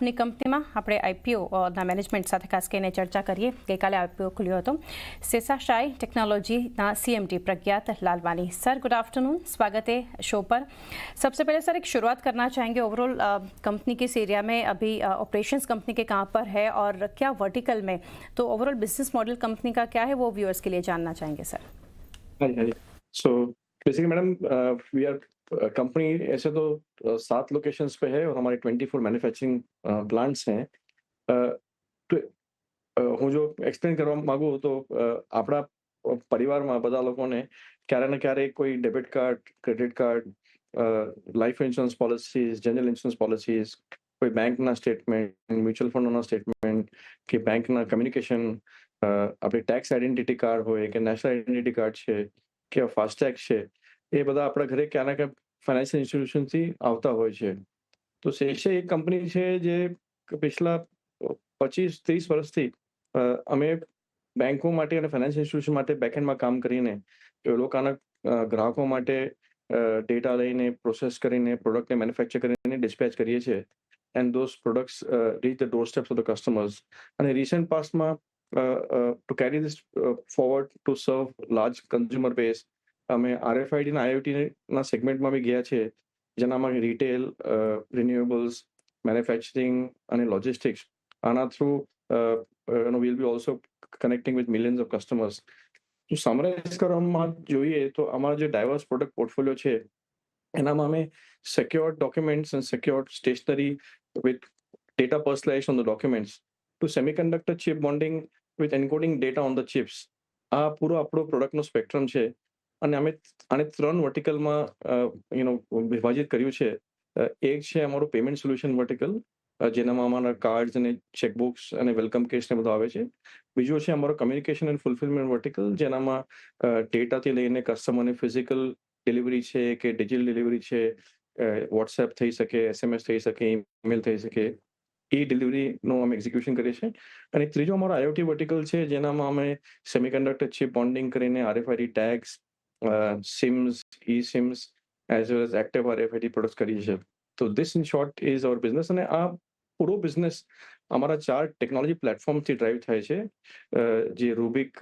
આપની કંપનીમાં આપણે આઈપીઓના મેનેજમેન્ટ સાથે ખાસ કરીને ચર્ચા કરીએ. ગઈકાલે આઈપીઓ ખુલ્યો હતો. C M CMT Prajnat Lalwani sir good afternoon स्वागत है शो पर सबसे पहले सर एक शुरुआत करना चाहेंगे ओवरऑल कंपनी किस एरिया में अभी ऑपरेशंस कंपनी के कहाँ पर है और क्या वर्टिकल में तो ओवरऑल बिज़नेस मॉडल कंपनी का क्या है वो व्यूअर्स के लिए जानना चाहेंगे sir so basically madam we are company ऐसे तो uh, सात लोकेशंस पे है और हमारे ट्वेंटी फोर मैन्युफैक्चरिंग प्लांट्स हैं Uh, તો uh, હું જો એક્સપ્લેન કરવા માંગુ તો uh, આપણા પરિવારમાં બધા લોકોને ક્યારે ને ક્યારે કોઈ debit card credit card life insurance policies general insurance policies કોઈ બેંકના સ્ટેટમેન્ટ મ્યુચ્યુઅલ ફંડોના સ્ટેટમેન્ટ કે બેંકના કમ્યુનિકેશન આપણી ટેક્સ આઈડેન્ટિટી કાર્ડ હોય કે નેશનલ આઈડેન્ટિટી કાર્ડ છે કે ફાસ્ટેગ છે, એ બધા આપણા ઘરે ક્યાંના ક્યાં ફાઇનાન્શિયલ ઇન્સ્ટિટ્યુશનથી આવતા હોય છે. તો શેષે એક કંપની છે જે પિછલા પચીસ ત્રીસ વર્ષથી અમે બેંકો માટે અને ફાઇનાન્શિયલ ઇન્સ્ટિટ્યુશન માટે બેકએન્ડમાં કામ કરીને, એ લોકોના ગ્રાહકો માટે ડેટા લઈને પ્રોસેસ કરીને પ્રોડક્ટને મેન્યુફેક્ચર કરીને ડિસ્પેચ કરીએ છીએ. And those products reach the door steps of the customers અને રિસેન્ટ પાસ્ટમાં to carry this forward to serve large consumer base અમે આરએફઆઈડી ના આઈઓટી ના સેગમેન્ટમાં બી ગયા છે જેનામાં રિટેલ રિન્યુએબલ્સ મેન્યુફેક્ચરિંગ અને લોજિસ્ટિક્સ આના through no will be also connecting with millions of customers તો સમરાઇઝ કરવામાં જોઈએ તો અમારા જે ડાયવર્સ પ્રોડક્ટ પોર્ટફોલિયો છે, એનામાં અમે secured documents and secured stationery with data personalise on the documents to semiconductor chip bonding with encoding data on the chips આ પૂરો આપણો પ્રોડક્ટનો સ્પેક્ટ્રમ છે. અને અમે આને ત્રણ વર્ટિકલમાં યુ નો વિભાજિત કર્યું છે. એક છે અમારું પેમેન્ટ સોલ્યુશન વર્ટિકલ જેનામાં અમારા કાર્ડ્સ અને ચેકબુક્સ અને વેલકમ કેસ ને બધું આવે છે. બીજું છે અમારો કમ્યુનિકેશન એન્ડ ફુલફિલમેન્ટ વર્ટિકલ જેનામાં ડેટાથી લઈને કસ્ટમરની ફિઝિકલ ડિલિવરી છે કે ડિજિટલ ડિલિવરી છે. વોટ્સએપ થઈ શકે એસએમએસ થઈ શકે ઈમેલ થઈ શકે. એ ડિલિવરીનું અમે એક્ઝિક્યુશન કરીએ છીએ. અને ત્રીજો અમારો આઈઓટી વર્ટિકલ છે, જેનામાં અમે સેમિકન્ડક્ટર છે બોન્ડિંગ કરીને RFID tags SIMs eSIMs as well as active RFID product કરીએ છીએ. તો this in short is our business અને આ પૂરો બિઝનેસ અમારા ચાર ટેકનોલોજી પ્લેટફોર્મથી ડ્રાઈવ થાય છે. જે રૂબિક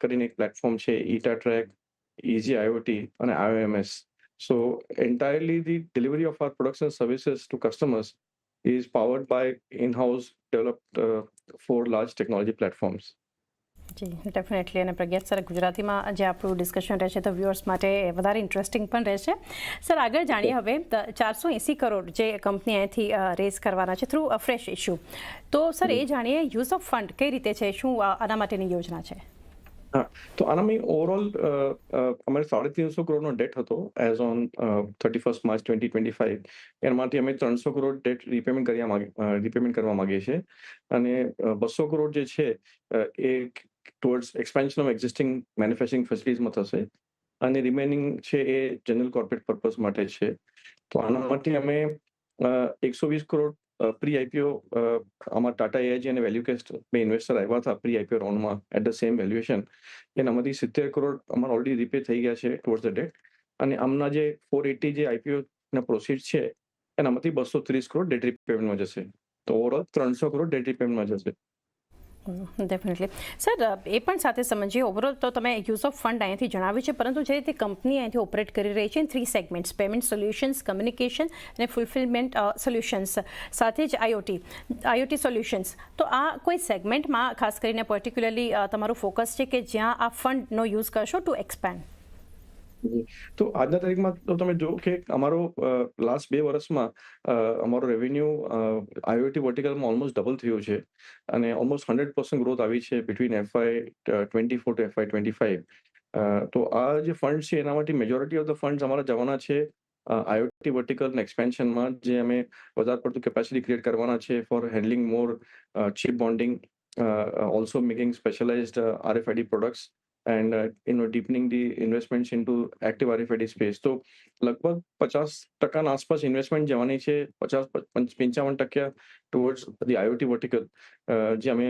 કરીને એક પ્લેટફોર્મ છે ઈટા ટ્રેક ઇઝી આઈઓટી અને IOMS so entirely the delivery of our products and services to customers is by by in house uh, four large technology platforms જી ડેફિનેટલી અને Prajnat sir ગુજરાતીમાં જે આપણું ડિસ્કશન રહેશે તો વ્યુઅર્સ માટે વધારે ઇન્ટરેસ્ટિંગ પણ રહેશે સર આગળ જાણીએ હવે ચારસો એંસી કરોડ જે કંપની અહીંથી રેઝ કરવાના છે થ્રુ ફ્રેશ ઇશ્યુ તો સર એ જાણીએ યુઝ ઓફ ફંડ કઈ રીતે છે શું આના માટેની યોજના છે? તો આનામાં ઓવરઓલ અમારે સાડે ત્રણસો કરોડનો ડેટ હતો as on thirty first March twenty twenty five એમાંથી અમે ત્રણસો કરોડ ડેટ રિપેમેન્ટ કરવા માગે રીપેમેન્ટ કરવા માંગીએ છીએ. અને બસો કરોડ જે છે એ towards expansion of existing manufacturing ફેસિલિટીઝમાં થશે. અને રિમેનિંગ છે એ જનરલ કોર્પોરેટ પર્પઝ માટે છે. તો આના માટે અમે એકસો વીસ કરોડ પ્રી આઈપીઓ આમાં ટાટા એઆઈજી અને વેલ્યુકેસ્ટ બે ઇન્વેસ્ટર આવ્યા હતા પ્રી આઈપીઓ રાઉન્ડમાં એટ ધ સેમ વેલ્યુએશન એનામાંથી સિત્તેર કરોડ અમારા ઓલરેડી રીપે થઈ ગયા છે ટુવર્ડ ધ ડેટ અને આમના જે ફોર એટી જે આઈપીઓ ના પ્રોસીડ છે, એનામાંથી બસો ત્રીસ કરોડ ડેટ રીપેમેન્ટમાં જશે. તો ઓવરઓલ ત્રણસો કરોડ ડેટ રીપેમેન્ટમાં જશે. ડેફિનેટલી સર એ પણ સાથે સમજીએ ઓવરઓલ તો તમે યુઝ ઓફ ફંડ અહીંયાથી જણાવ્યું છે, પરંતુ જે રીતે કંપની અહીંથી ઓપરેટ કરી રહી છે three segments payment solutions communication અને ફુલફિલમેન્ટ સોલ્યુશન્સ સાથે જ આઈઓટી આઈઓટી સોલ્યુશન્સ તો આ કોઈ સેગમેન્ટમાં ખાસ કરીને પર્ટિક્યુલરલી તમારું ફોકસ છે કે જ્યાં આ ફંડનો યુઝ કરશો ટુ એક્સપેન્ડ તો આજના તારીખમાં તો તમે જો કે અમારો લાસ્ટ બે વર્ષમાં અમારો રેવન્યુ આઈઓટી વર્ટિકલમાં ઓલમોસ્ટ ડબલ થયો છે. અને ઓલમોસ્ટ હંડ્રેડ પર્સન્ટ ગ્રોથ આવી છે between FY twenty four to FY twenty five તો આ જે ફંડ છે એના માટે મેજોરિટી ઓફ ધ ફંડ્સ અમારા જવાના છે આઈઓટી વર્ટિકલ એક્સપેન્શનમાં જે અમે વધારે પડતું કેપેસિટી ક્રિએટ કરવાના છે for handling more chip bonding also making specialised RFID products and uh, you know deepening the investments into active RFID તો લગભગ પચાસ ટકાના આસપાસ ઇન્વેસ્ટમેન્ટ જવાની છે પચાસ પંચાવન ટકા ટુવર્ડ્સ ધી આઈઓટી વર્ટિકલ જે અમે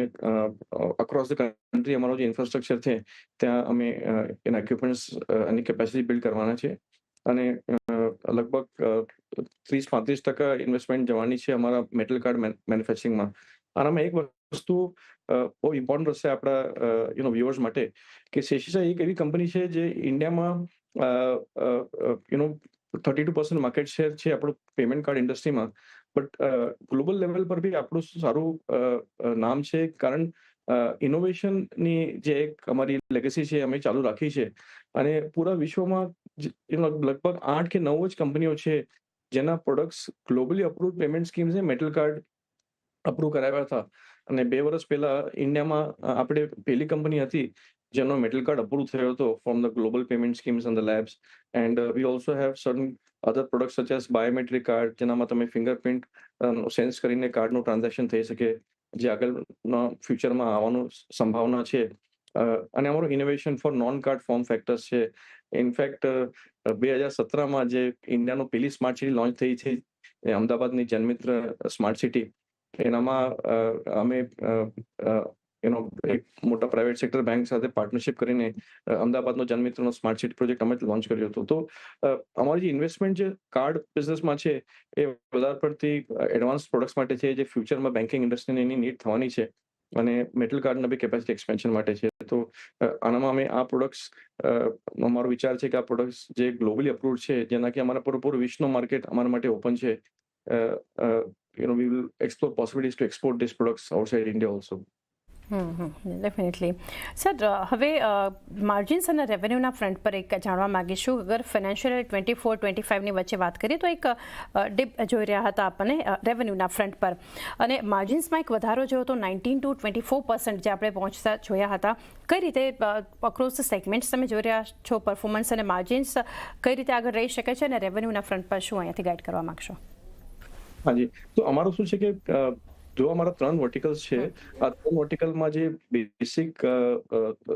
અક્રોસ ધ કન્ટ્રી અમારો જે ઇન્ફ્રાસ્ટ્રક્ચર છે ત્યાં અમે એના ઇક્વિપમેન્ટ્સ અને કેપેસિટી બિલ્ડ કરવાના છે અને લગભગ ત્રીસ પાંત્રીસ ટકા ઇન્વેસ્ટમેન્ટ જવાની છે અમારા મેટલ કાર્ડ મેન્યુફેક્ચરિંગમાં આનામાં એક વસ્તુ બહુ ઇમ્પોર્ટન્ટ રહેશે આપણા યુનો વ્યુઅર્સ માટે કે શેષિસા એક એવી કંપની છે જે ઇન્ડિયામાં you know thirty two percent market share છે આપણું પેમેન્ટ કાર્ડ ઇન્ડસ્ટ્રીમાં બટ ગ્લોબલ લેવલ પર બી આપણું સારું નામ છે. કારણ ઇનોવેશનની જે એક અમારી લેગસી છે અમે ચાલુ રાખી છે. અને પૂરા વિશ્વમાં લગભગ આઠ કે નવ જ કંપનીઓ છે જેના પ્રોડક્ટ્સ ગ્લોબલી અપ્રુવ પેમેન્ટ સ્કીમ્સે મેટલ કાર્ડ અપ્રુવ કરાવ્યા હતા. અને બે વર્ષ પહેલા ઇન્ડિયામાં આપણે પહેલી કંપની હતી જેનો મેટલ કાર્ડ અપ્રૂવ થયો હતો from the global payment schemes and the labs and we also have certain other product such as biometric card જેનામાં તમે ફિંગરપ્રિન્ટ સેન્સ કરીને કાર્ડનું ટ્રાન્ઝેક્શન થઈ શકે, જે આગળના ફ્યુચરમાં આવવાનું સંભાવના છે. અને અમારું innovation for non card form factors છે ઇનફેક્ટ બે હજાર સત્રમાં જે ઇન્ડિયાનું પેલી સ્માર્ટ સિટી લોન્ચ થઈ છે અમદાવાદની જન્મિત્ર સ્માર્ટ સિટી એનામાં અમે એનો એક મોટા પ્રાઇવેટ સેક્ટર બેંક સાથે પાર્ટનરશિપ કરીને અમદાવાદનો જનમિત્રનો સ્માર્ટ સિટી પ્રોજેક્ટ અમે લોન્ચ કર્યો હતો. તો અમારી જે ઇન્વેસ્ટમેન્ટ જે કાર્ડ બિઝનેસમાં છે, એ વધારે પડતી એડવાન્સ પ્રોડક્ટ્સ માટે છે, જે ફ્યુચરમાં બેન્કિંગ ઇન્ડસ્ટ્રીને એની નીડ થવાની છે. અને મેટલ કાર્ડના બી કેપેસિટી એક્સપેન્શન માટે છે. તો આનામાં અમે આ પ્રોડક્ટ્સ અમારો વિચાર છે કે આ પ્રોડક્ટ્સ જે ગ્લોબલી અપ્રુવ છે, જેનાથી અમારા પૂરેપૂરું વિશ્વનો માર્કેટ અમારા માટે ઓપન છે. You know we will explore possibilities to export this products outside India also definitely sir હવે માર્જિન્સ અને રેવન્યુના ફ્રન્ટ પર એક જાણવા માગીશું. અગર ફાઇનાન્શિયલ ટ્વેન્ટી ફોર ટ્વેન્ટી ફાઇવની વચ્ચે વાત કરીએ, તો એક ડીપ જોઈ રહ્યા હતા આપણને રેવન્યુના ફ્રન્ટ પર. અને માર્જિન્સમાં એક વધારો જોયો તો nineteen to twenty four percent જે આપણે પહોંચતા જોયા હતા. કઈ રીતે અક્રોસ સેગમેન્ટ્સ તમે જોઈ રહ્યા છો પરફોર્મન્સ અને માર્જિન્સ કઈ રીતે આગળ રહી શકે છે અને રેવન્યુના ફ્રન્ટ પર શું અહીંયાથી ગાઈડ કરવા માંગશો? હાજી. તો અમારું શું છે કે જો અમારા ત્રણ વર્ટિકલ્સ છે આ ત્રણ વર્ટિકલમાં જે બેસિક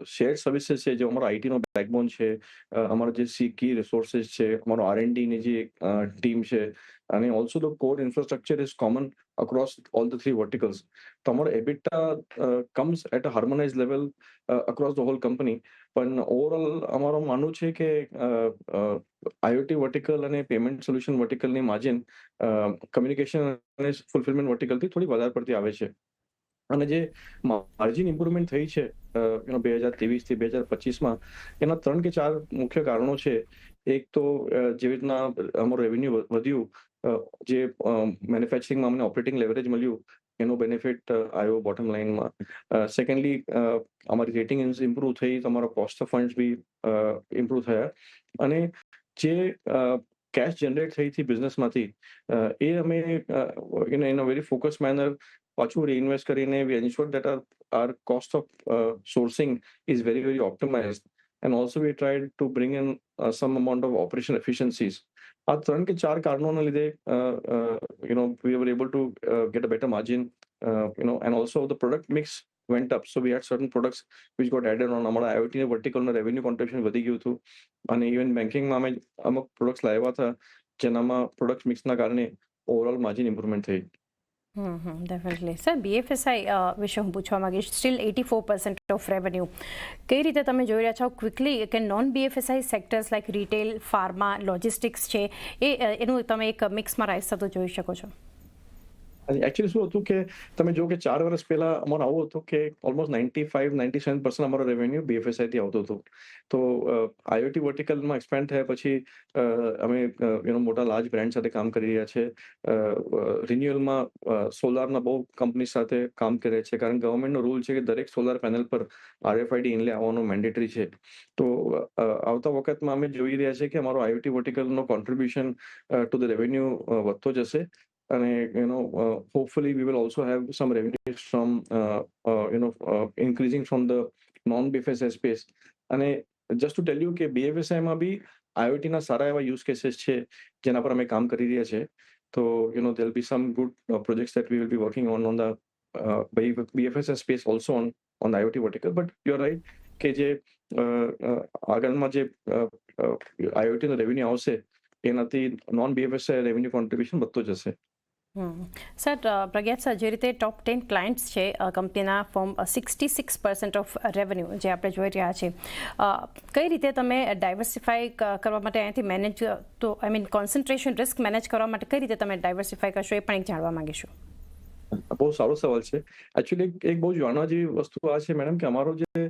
શેર સર્વિસીસ છે જે અમારો આઈટીનો બેકબોન છે અમારો જે સી કી રિસોર્સિસ છે અમારો આરએનડીની જે ટીમ છે અને also the infrastructure is is common all the three verticals. Verticals EBITDA uh, comes comes at a level uh, across the whole company. પણ ઓવરઓલ અમારું માનવું છે કે આઈઓટી વર્ટિકલ અને પેમેન્ટ સોલ્યુશન વર્ટિકલની માર્જિન કમ્યુનિકેશન અને ફુલફિલમેન્ટ વર્ટિકલથી થોડી વધારે પડતી આવે છે અને જે માર્જિન ઇમ્પ્રુવમેન્ટ થઈ છે બે હજાર ત્રેવીસથી બે હજાર પચીસમાં એના ત્રણ કે ચાર મુખ્ય કારણો છે એક તો જેવી રીતના અમારું રેવન્યુ વધ્યું જે મેન્યુફેક્ચરિંગમાં અમને ઓપરેટિંગ લેવરેજ મળ્યું, એનો બેનિફિટ આવ્યો બોટમ લાઇનમાં સેકન્ડલી અમારી રેટિંગ ઇમ્પ્રુવ થઈ, તમારો કોસ્ટ ઓફ ફંડ્સ બી ઇમ્પ્રુવ થયા. અને જે કેશ જનરેટ થઈ હતી બિઝનેસમાંથી એ અમે in in a very focus manner પાછું રીઇન્વેસ્ટ કરીને we ensure that our our cost of sourcing is very very optimise and also we tried to bring in some amount of operation efficiencies આ ત્રણ કે ચાર કારણોના લીધે you know we were able to get a better margin you know and also the product mix went up. So we had certain products which got added on. અમારા IoT ને vertical નું revenue વધી ગયું હતું. અને even બેન્કિંગમાં અમે અમુક products લાવ્યા હતા, જેનામાં પ્રોડક્ટ મિક્સના કારણે ઓવરઓલ માર્જિન ઇમ્પ્રુવમેન્ટ થઈ. ડેફિનેટલી સર બીએફએસઆઈ વિશે હું પૂછવા માંગીશ. Still eighty four percent of revenue કઈ રીતે તમે જોઈ રહ્યા છો ક્વિકલી કે non BFSI sectors like retail pharma logistics છે, એ એનું તમે એક મિક્સમાં રાઈસ થતું જોઈ શકો છો? એકચ્યુઅલી શું હતું કે તમે જો કે ચાર વર્ષ પહેલા અમારો આવું હતું કે almost ninety five ninety seven percent અમારો રેવન્યુ બીએફએસઆઈથી આવતો હતો. તો આઈઓટી વર્ટિકલમાં એક્સપેન્ડ થયા પછી અમે યુનો મોટા લાર્જ બ્રાન્ડ સાથે કામ કરી રહ્યા છે. રિન્યુઅલમાં સોલારના બહુ કંપની સાથે કામ કરે છે. કારણ ગવર્મેન્ટનો રૂલ છે કે દરેક સોલાર પેનલ પર આરએફઆઈડી ઇનલે આવવાનું મેન્ડેટરી છે. તો આવતા વખતમાં અમે જોઈ રહ્યા છે કે અમારો આઈઓટી વર્ટિકલનો કોન્ટ્રીબ્યુશન ટુ ધ રેવન્યુ વધતો જશે. અને you know uh, hopefully we will also have some revenues from uh, uh, you know uh, increasing from the non BFSI space અને just to tell you કે BFSI માં બી IoT ના સારા એવા use cases છે જેના પર અમે કામ કરી રહ્યા છે તો be some good uh, projects that we will be working on on the uh, by BFSI space also on on the IoT vertical but you're right કે જે uh, uh, આગળમાં જે uh, uh, IoT નો revenue આવશે એનાથી non બીએફએસઆઈ revenue contribution વધતો જશે. Sir પ્રજ્ઞાત sir, જે રીતે ટોપ ટેન ક્લાયન્ટ્સ છે કંપનીના form sixty six percent of revenue જે આપણે જોઈ રહ્યા છે કઈ રીતે તમે ડાયવર્સિફાઈ કરવા માટે અહીંયાથી મેનેજ તો I mean concentration risk manage કરવા માટે કઈ રીતે તમે ડાયવર્સિફાઈ કરશો એ પણ એક જાણવા માંગીશું. બહુ સારો સવાલ છે. એકચ્યુઅલી એક બહુ જાણવા જેવી વસ્તુ આ છે મેડમ કે અમારો જે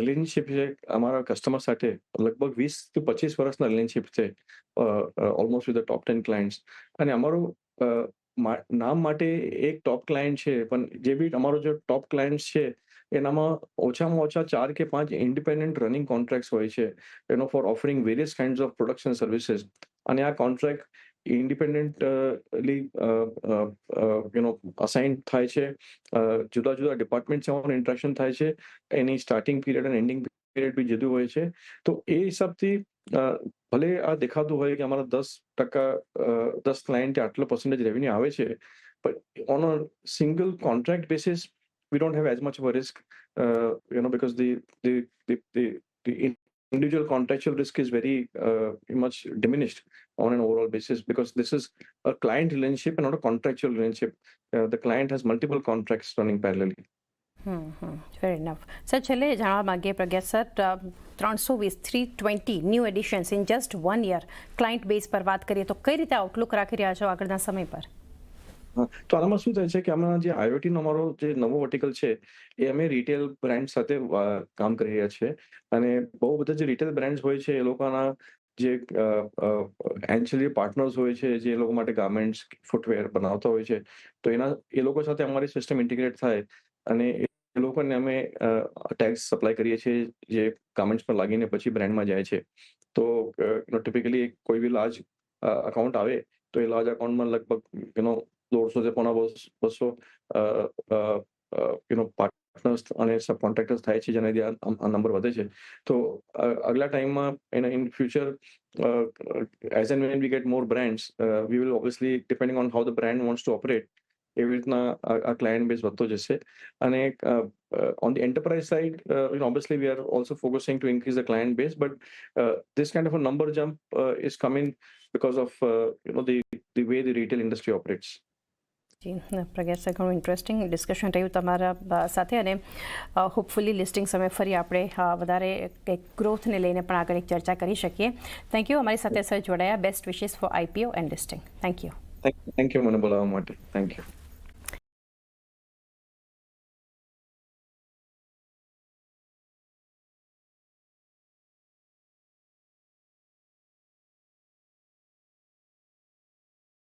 રિલેશનશીપ છે, અમારા કસ્ટમર સાથે લગભગ વીસથી પચીસ વર્ષના રિલેશનશીપ છે almost with the top ten clients અને અમારું નામ માટે એક ટોપ ક્લાયન્ટ છે, પણ જે બી અમારો જે ટોપ ક્લાયન્ટ છે, એનામાં ઓછામાં ઓછા ચાર કે પાંચ ઇન્ડિપેન્ડન્ટ રનિંગ કોન્ટ્રાક્ટ્સ હોય છે. એનો for offering various kind of production services અને આ કોન્ટ્રાક્ટ ઇન્ડિપેન્ડન્ટલી યુનો અસાઇન થાય છે. જુદા જુદા ડિપાર્ટમેન્ટ સાથે ઇન્ટરેક્શન થાય છે. એની સ્ટાર્ટિંગ પીરિયડ અને એન્ડિંગ પીરિયડ બી જુદું હોય છે. તો એ હિસાબથી ભલે આ દેખાતું હોય કે અમારા દસ ટકા અ, દસ ક્લાયન્ટે આટલો પર્સન્ટેજ રેવન્યુ આવે છે but on a single contract basis we don't have as much of a risk uh, you know because the the the the, the individual contractual risk is very uh, much diminished on an overall basis because this is a client relationship and not a contractual relationship uh, the client has multiple contracts running parallelly hmm hmm Very enough sir છેલ્લે જાણવા માગીએ Prajna sir ત્રણસો વીસ three twenty new additions in just one year client base પર વાત કરીએ તો કઈ રીતે આઉટલુક રાખી રહ્યા છો આગળના સમય પર? તો આનામાં શું થાય છે કે આમાં જે આઈઓટીનો અમારો જે નવો વર્ટિકલ છે, એ અમે રિટેલ બ્રાન્ડ સાથે કામ કરી રહ્યા છીએ અને બહુ બધા જે રિટેલ બ્રાન્ડ્સ હોય છે, એ લોકોના જે એન્ચુઅલી પાર્ટનર્સ હોય છે, જે એ લોકો માટે ગાર્મેન્ટ્સ ફૂટવેર બનાવતા હોય છે, તો એના, એ લોકો સાથે અમારી સિસ્ટમ ઇન્ટિગ્રેટ થાય. અને લોકોને અમે ટેક્સ સપ્લાય કરીએ છીએ જે ગાર્મેન્ટ્સ પર લાગીને પછી બ્રાન્ડમાં જાય છે. તો ટિપિકલી કોઈ બી લાર્જ અકાઉન્ટ આવે તો એ લાર્જ અકાઉન્ટમાં લગભગ યુનો દોઢસો થી પોણા બસો યુનો પાર્ટનર્સ અને સબ કોન્ટ્રાક્ટર્સ થાય છે જેના લીધે આ નંબર વધે છે. તો અગલા ટાઈમમાં એના in future as and when we get more brands we will obviously depending on how the brand wants to operate એવી રીતના આ ક્લાયન્ટ બેઝ વધતો જશે અને on the enterprise side we are also focusing to increase the client base but uh, this kind of a number jump uh, is coming because of uh, you know the the way the retail industry operates જી sir ઘણું interesting discussion રહ્યું તમારા અ, સાથે અને hopefully listing સમયે ફરી આપણે અ, વધારે કંઈક ગ્રોથને લઈને પણ આગળ એક ચર્ચા કરી શકીએ થેન્ક યુ અમારી સાથે સર જોડાયા best wishes for IPO and listing thank you thank you મને બોલાવવા માટે thank you